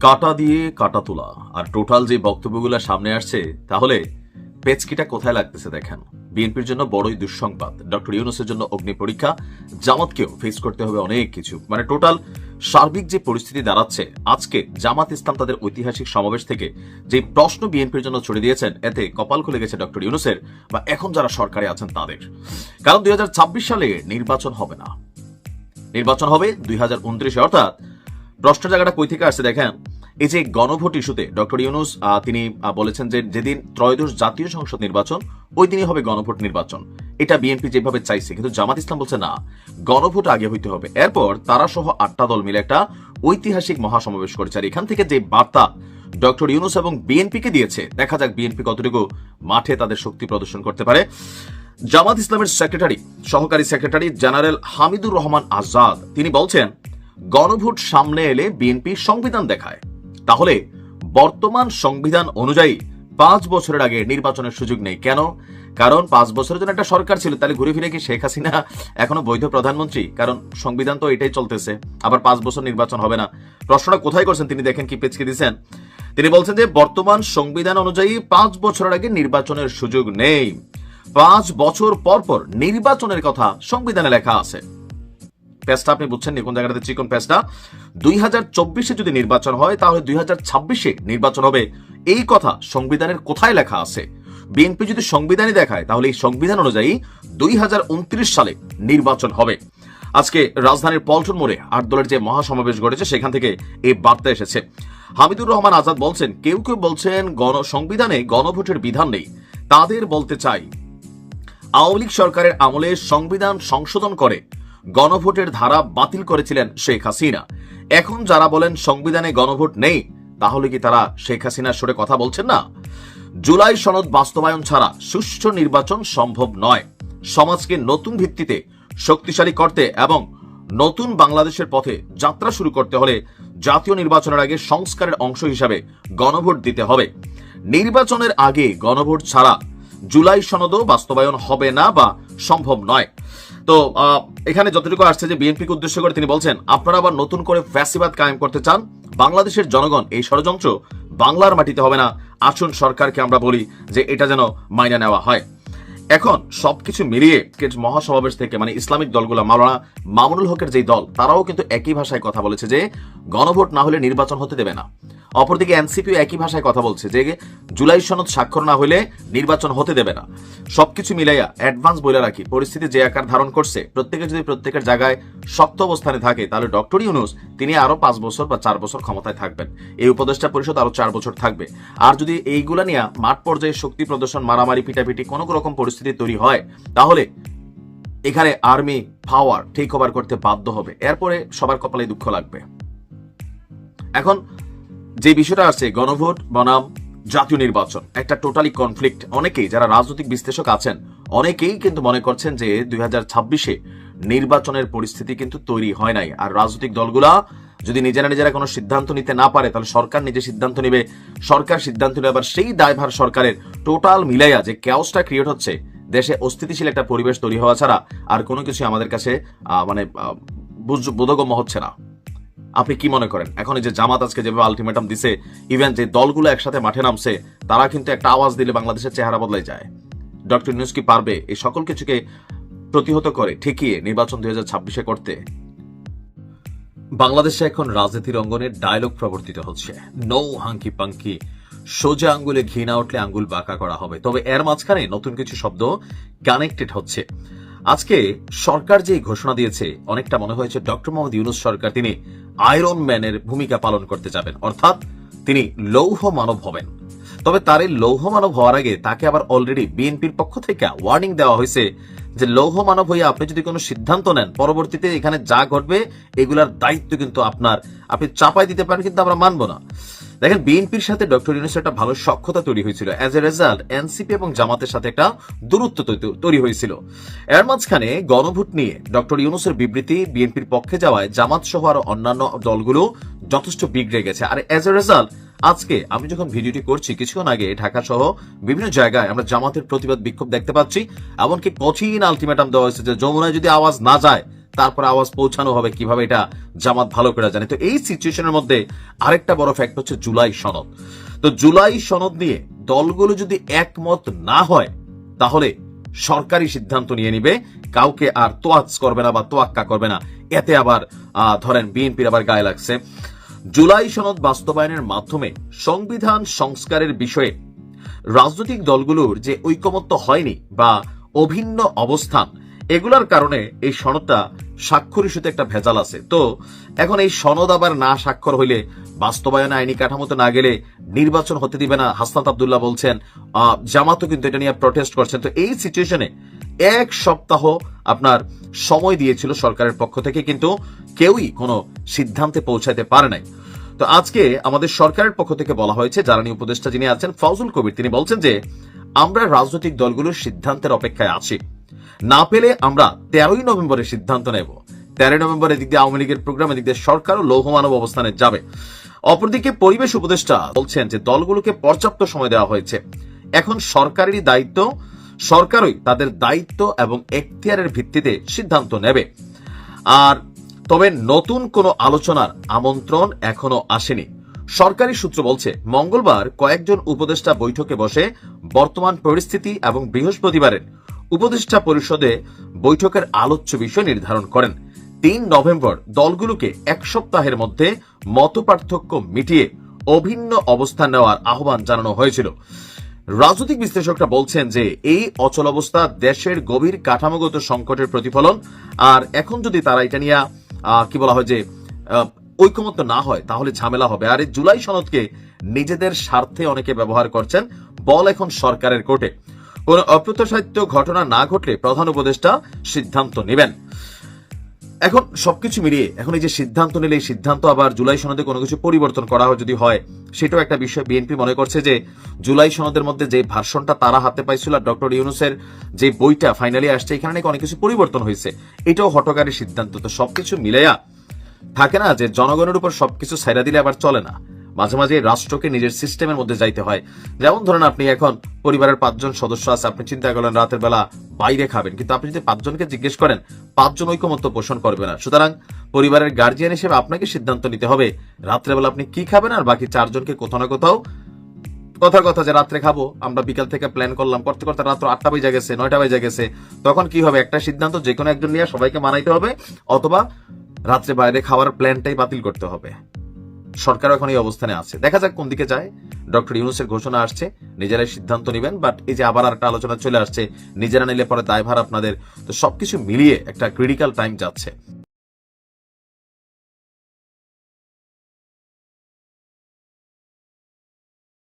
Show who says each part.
Speaker 1: কাটা দিয়ে কাটা তোলা। আর টোটাল যে বক্তব্যগুলো সামনে আসছে, তাহলে পেচকিটা কোথায় লাগতেছে দেখেন। বিএনপির জন্য বড়ই দুঃসংবাদ। ডক্টর ইউনুসের জন্য অগ্নি পরীক্ষা। জামাতকেও ফেস করতে হবে অনেক কিছু। মানে টোটাল সার্বিক যে পরিস্থিতি দাঁড়াচ্ছে, আজকে জামাত ইসলাম তাদের ঐতিহাসিক সমাবেশ থেকে যে প্রশ্ন বিএনপির জন্য ছড়ে দিয়েছেন, এতে কপাল খুলে গেছে ডক্টর ইউনুসের বা এখন যারা সরকারে আছেন তাদের। কারণ দুই হাজার ছাব্বিশ সালে নির্বাচন হবে না। নির্বাচন হবে দুই অর্থাৎ প্রশ্ন জায়গাটা কই থেকে আসছে দেখেন? এই যে গণভোট ইস্যুতে ডক্টর ইউনুস তিনি বলেছেন যে যেদিন ত্রয়োদশ জাতীয় সংসদ নির্বাচন, ওই দিনই হবে গণভোট নির্বাচন। এটা বিএনপি যেভাবে চাইছে, কিন্তু জামাত ইসলাম বলছে না, গণভোট আগে হইতে হবে। এরপর তারা সহ আটটা দল মিলে একটা ঐতিহাসিক মহাসমাবেশ করেছে। আর এখান থেকে যে বার্তা ডক্টর ইউনুস এবং বিএনপিকে দিয়েছে, দেখা যাক বিএনপি কতটুকু মাঠে তাদের শক্তি প্রদর্শন করতে পারে। জামাত ইসলামের সেক্রেটারি, সহকারী সেক্রেটারি জেনারেল হামিদুর রহমান আজাদ, তিনি বলছেন গণভোট সামনে এলে বিএনপি সংবিধান দেখায়। তাহলে বর্তমান সংবিধান অনুযায়ী পাঁচ বছরের আগে নির্বাচনের সুযোগ নেই কেন? কারণ পাঁচ বছরের জন্য একটা সরকার ছিল, তাহলে ঘুরে ফিরে কি শেখ হাসিনা এখনও বৈধ প্রধানমন্ত্রী? কারণ সংবিধান তো এটাই চলতেছে, আবার পাঁচ বছর নির্বাচন হবে না। প্রশ্নটা কোথায় করছেন তিনি? দেখেন কি পেচকে দিচ্ছেন। তিনি বলছেন যে, বর্তমান সংবিধান অনুযায়ী পাঁচ বছরের আগে নির্বাচনের সুযোগ নেই। পাঁচ বছর পর পর নির্বাচনের কথা সংবিধানে লেখা আছে। পেজটা আপনি বুঝছেন কোন জায়গাটাতে চিকন পেজটা দুই হাজার চব্বিশে যদি নির্বাচন হয়, তাহলে দুই হাজার ছাব্বিশে নির্বাচন হবে। এই কথা সংবিধানের কোথায় লেখা আছে? বিএনপি যদি সংবিধানই দেখায়, তাহলে এই সংবিধান অনুযায়ী দুই হাজার উনত্রিশ সালে নির্বাচন হবে। আজকে রাজধানীর পল্টন মোড়ে আট দলের যে মহাসমাবেশ ঘটেছে, সেখান থেকে এই বার্তা এসেছে। হামিদুর রহমান আজাদ বলছেন, কেউ কেউ বলছেন গণ, সংবিধানে গণভোটের বিধান নেই। তাদের বলতে চাই, আওয়ামী লীগ সরকারের আমলে সংবিধান সংশোধন করে গণভোটের ধারা বাতিল করেছিলেন শেখ হাসিনা। এখন যারা বলেন সংবিধানে গণভোট নেই, তাহলে কি তারা শেখ হাসিনার সরে কথা বলছেন না? জুলাই সনদ বাস্তবায়ন ছাড়া সুষ্ঠু নির্বাচন সম্ভব নয়। সমাজকে নতুন ভিত্তিতে শক্তিশালী করতে এবং নতুন বাংলাদেশের পথে যাত্রা শুরু করতে হলে জাতীয় নির্বাচনের আগে সংস্কারের অংশ হিসাবে গণভোট দিতে হবে। নির্বাচনের আগে গণভোট ছাড়া জুলাই সনদও বাস্তবায়ন হবে না বা সম্ভব নয়। তো এখানে যতটুকু আসছে যে বিএনপিকে উদ্দেশ্য করে তিনি বলছেন, আপনারা আবার নতুন করে ফ্যাসিবাদ কায়েম করতে চান? বাংলাদেশের জনগণ এই ষড়যন্ত্র বাংলার মাটিতে হবে না। আসুন সরকারকে আমরা বলি যে এটা যেন মাইনা নেওয়া হয়। এখন সবকিছু মিলিয়ে মহাসমাবেশ থেকে মানে ইসলামিক দলগুলো, মাওলানা মামুনুল হকের যেই দল, তারাও কিন্তু একই ভাষায় কথা বলেছে যে গণভোট না হলে নির্বাচন হতে দেবে না। অপরদিকে এনসিপি একই ভাষায় কথা বলছে যে জুলাই সনদ স্বাক্ষর না হলে নির্বাচন হতে দেবে না। সবকিছু মিলাইয়া অ্যাডভান্স বলে রাখি। পরিস্থিতি যে আকার ধারণ করছে, প্রত্যেকে যদি প্রত্যেকের জায়গায় শক্ত অবস্থানে থাকে, তাহলে ডক্টর ইউনুস তিনি আরও পাঁচ বছর বা চার বছর ক্ষমতায় থাকবেন। এই উপদেষ্টা পরিষদ আরও চার বছর থাকবে। আর যদি এইগুলা নিয়ে মাঠ পর্যায়ে শক্তি প্রদর্শন, মারামারি, পিটাপিটি কোনো রকম পরিস্থিতি তৈরি হয়, তাহলে এখানে আর্মি পাওয়ার ঠিক ওভার করতে বাধ্য হবে। এরপরে সবার কপালে দুঃখ লাগবে। এখন যে বিষয়টা আছে, গণভোট, বনাম, জাতীয় নির্বাচন, একটা টোটালি কনফ্লিক্ট অনেকেই যারা রাজনৈতিক বিশ্লেষক আছেন, অনেকেই কিন্তু মনে করছেন যে দুই হাজার ছাব্বিশে নির্বাচনের পরিস্থিতি কিন্তু তৈরি হয় নাই। আর রাজনৈতিক দলগুলা যদি নিজেরা নিজেরা কোনো সিদ্ধান্ত নিতে না পারে, তাহলে সরকার নিজে সিদ্ধান্ত নেবে। সরকার সিদ্ধান্ত নেবে, আবার সেই দায়ভার সরকারের টোটাল মিলাইয়া যে ক্যাওসটা ক্রিয়েট হচ্ছে, দেশে অস্থিতিশীল একটা পরিবেশ তৈরি হওয়া ছাড়া আর কোনো কিছু আমাদের কাছে মানে বোধগম্য হচ্ছে না। আপনি কি মনে করেন? এখন এই যে জামাত আজকে যেভাবে আলটিমেটাম দিছে ইভেন যে দলগুলো একসাথে মাঠে নামছে, তারা কিন্তু একটা আওয়াজ দিলে বাংলাদেশের চেহারা বদলাই যায়। ডক্টর নিউজ কি পারবে এই সকল কিছুকে প্রতিহত করে ঠেকিয়ে নির্বাচন দুই হাজার ছাব্বিশে করতে? বাংলাদেশে এখন রাজনীতির অঙ্গনে ডায়লগ প্রবর্তিত হচ্ছে। নৌ হাঙ্কি পাঙ্কি সোজা আঙ্গুলে ঘি না উঠলে আঙ্গুল বাঁকা করা হবে। তবে এর মাঝখানে নতুন কিছু শব্দ কানেক্টেড হচ্ছে। আজকে সরকার যে ঘোষণা দিয়েছে, অনেকটা মনে হয়েছে ডক্টর মোহাম্মদ ইউনুস সরকার তিনি আয়রন ম্যানের ভূমিকা পালন করতে যাবেন। অর্থাৎ তিনি লৌহ মানব হবেন। তবে তার এই লৌহ মানব হওয়ার আগে তাকে আবার অলরেডি বিএনপির পক্ষ থেকে ওয়ার্নিং দেওয়া হয়েছে যে লৌহ মানব হয়ে আপনি যদি কোনো সিদ্ধান্ত নেন, পরবর্তীতে এখানে যা ঘটবে, এগুলার দায়িত্ব কিন্তু আপনার। আপনি চাপাই দিতে পারেন, কিন্তু আমরা মানবো না। দেখেন, বিএনপির সাথে ডক্টর ইউনুসের একটা ভালো সক্ষতা তৈরি হয়েছিল। অ্যাজ এ রেজাল্ট এনসিপি এবং জামাতের সাথে একটা দূরত্ব তৈরি হয়েছিল। এর মাঝখানে গণভোট নিয়ে ডক্টর ইউনুসের বিবৃতি বিএনপির পক্ষে যাওয়ায় জামাত সহ আর অন্যান্য দলগুলো যথেষ্ট বিগড়ে গেছে। আর অ্যাজ এ রেজাল্ট আজকে আমি যখন ভিডিওটি করছি, কিছুক্ষণ আগে ঢাকা সহ বিভিন্ন জায়গায় আমরা জামাতের প্রতিবাদ বিক্ষোভ দেখতে পাচ্ছি। এমনকি কঠিন আলটিমেটাম দেওয়া হয়েছে যে যমুনায় যদি আওয়াজ না যায়, তারপর আওয়াজ পৌঁছানো হবে কীভাবে এটা জামাত ভালো করে জানে। তো এই সিচুয়েশনের মধ্যে আরেকটা বড় ফ্যাক্ট হচ্ছে জুলাই সনদ। তো জুলাই সনদ নিয়ে দলগুলো যদি একমত না হয়, তাহলে সরকারি সিদ্ধান্ত নিয়ে নিবে। কাউকে আর তোয়াজ করবে না বা তোয়াক্কা করবে না। এতে আবার ধরেন বিএনপির আবার গায়ে লাগছে। জুলাই সনদ বাস্তবায়নের মাধ্যমে সংবিধান সংস্কারের বিষয়ে রাজনৈতিক দলগুলোর যে ঐকমত্য হয়নি বা অভিন্ন অবস্থান, এগুলার কারণে এই সনদটা স্বাক্ষর ইস্যুতে একটা ভেজাল আছে। তো এখন এই সনদ আবার না স্বাক্ষর হইলে বাস্তবায়নে আইনি কাঠামোতে না গেলে নির্বাচন হতে দিবে না, হাসনাত আবদুল্লাহ বলছেন। জামাতও কিন্তু এটা নিয়ে প্রটেস্ট করছেন। তো এই সিচুয়েশনে এক সপ্তাহ আপনার সময় দিয়েছিল সরকারের পক্ষ থেকে, কিন্তু কেউই কোনো সিদ্ধান্তে পৌঁছাতে পারে নাই। তো আজকে আমাদের সরকারের পক্ষ থেকে বলা হয়েছে জ্বালানি উপদেষ্টা যিনি আছেন ফজল কবির, তিনি বলছেন যে, আমরা রাজনৈতিক দলগুলোর সিদ্ধান্তের অপেক্ষায় আছি। না পেলে আমরা তেরোই নভেম্বরের সিদ্ধান্ত নেব। তেরোই নভেম্বর এদিক দিয়ে আওয়ামী লীগের প্রোগ্রাম, এদিক দিয়ে সরকারও লৌহমানব অবস্থানে যাবে। অপরদিকে পরিবেশ উপদেষ্টা বলছেন যে, দলগুলোকে পর্যাপ্ত সময় দেওয়া হয়েছে। এখন সরকারেরই দায়িত্ব সরকারই তাদের দায়িত্ব এবং এখতিয়ারের ভিত্তিতে সিদ্ধান্ত নেবে। আর তবে নতুন কোনো আলোচনার আমন্ত্রণ এখনও আসেনি। সরকারি সূত্র বলছে, মঙ্গলবার কয়েকজন উপদেষ্টা বৈঠকে বসে বর্তমান পরিস্থিতি এবং বৃহস্পতিবারের উপদেষ্টা পরিষদে বৈঠকের আলোচ্য বিষয় নির্ধারণ করেন। তিন নভেম্বর দলগুলোকে এক সপ্তাহের মধ্যে মতপার্থক্য মিটিয়ে অভিন্ন অবস্থান নেওয়ার আহ্বান জানানো হয়েছিল। রাজনৈতিক বিশ্লেষকরা বলছেন যে এই অচল অবস্থা দেশের গভীর কাঠামোগত সংকটের প্রতিফলন আর এখন যদি তারা এটা নিয়ে কি বলা হয় যে আহ, ঐকমত্য না হয় তাহলে ঝামেলা হবে। আর এই জুলাই সনদকে নিজেদের স্বার্থে অনেকে ব্যবহার করছেন বল এখন সরকারের কোর্টে। কোন অপ্রত্যাশিত ঘটনা না ঘটলে প্রধান উপদেষ্টা সিদ্ধান্ত নেবেন। এখন সবকিছু মিলিয়ে, এখন এই যে সিদ্ধান্ত নিলে, এই সিদ্ধান্ত আবার জুলাই সনদে কোনো কিছু পরিবর্তন করা যদি হয়, সেটাও একটা বিষয় বিএনপি মনে করছে যে, জুলাই সনদের মধ্যে যে ভার্সনটা তারা হাতে পাইছিল আর ডক্টর ইউনুসের যে বইটা ফাইনালি আসছে, এখানে নাকি অনেক কিছু পরিবর্তন হয়েছে। এটাও হটকারী সিদ্ধান্ত। তো সবকিছু মিলাইয়া, থাকে না যে জনগণের উপর সবকিছু ছাইরা দিলে আবার চলে না। মাঝে মাঝে রাষ্ট্রকে নিজের সিস্টেমের মধ্যে যাইতে হয়। যেমন ধরেন আপনি এখন পরিবারের পাঁচজন সদস্য আছে, আপনি চিন্তা করলেন রাতের বেলা বাইরে খাবেন। কিন্তু আপনি যদি পাঁচজনকে জিজ্ঞেস করেন, পাঁচজন ঐকমত্য পোষণ করবে না। সুতরাং পরিবারের গার্জিয়ান হিসেবে আপনাকে সিদ্ধান্ত নিতে হবে, রাত্রেবেলা আপনি কি খাবেন আর বাকি চারজনকে কোথাও না কোথাও কথার কথা যে রাত্রে খাব, আমরা বিকাল থেকে প্ল্যান করলাম, করতে করতে রাত্র আটটা বেজে গেছে, নয়টা বেজে গেছে, তখন কি হবে? একটা সিদ্ধান্ত যে কোনো একজন নিয়ে সবাইকে মানাইতে হবে, অথবা রাত্রে বাইরে খাওয়ার প্ল্যানটাই বাতিল করতে হবে। সরকার এখন এই অবস্থানে আছে। দেখা যাক কোন দিকে যায়। ডক্টর ইউনুসের ঘোষণা আসছে, নিজেরাই সিদ্ধান্ত নেবেন বাট এই যে আবার একটা আলোচনা চলে আসছে, নিজেরা নিলে পরে দায়ভার আপনাদের। তো সবকিছু মিলিয়ে একটা ক্রিটিক্যাল টাইম যাচ্ছে।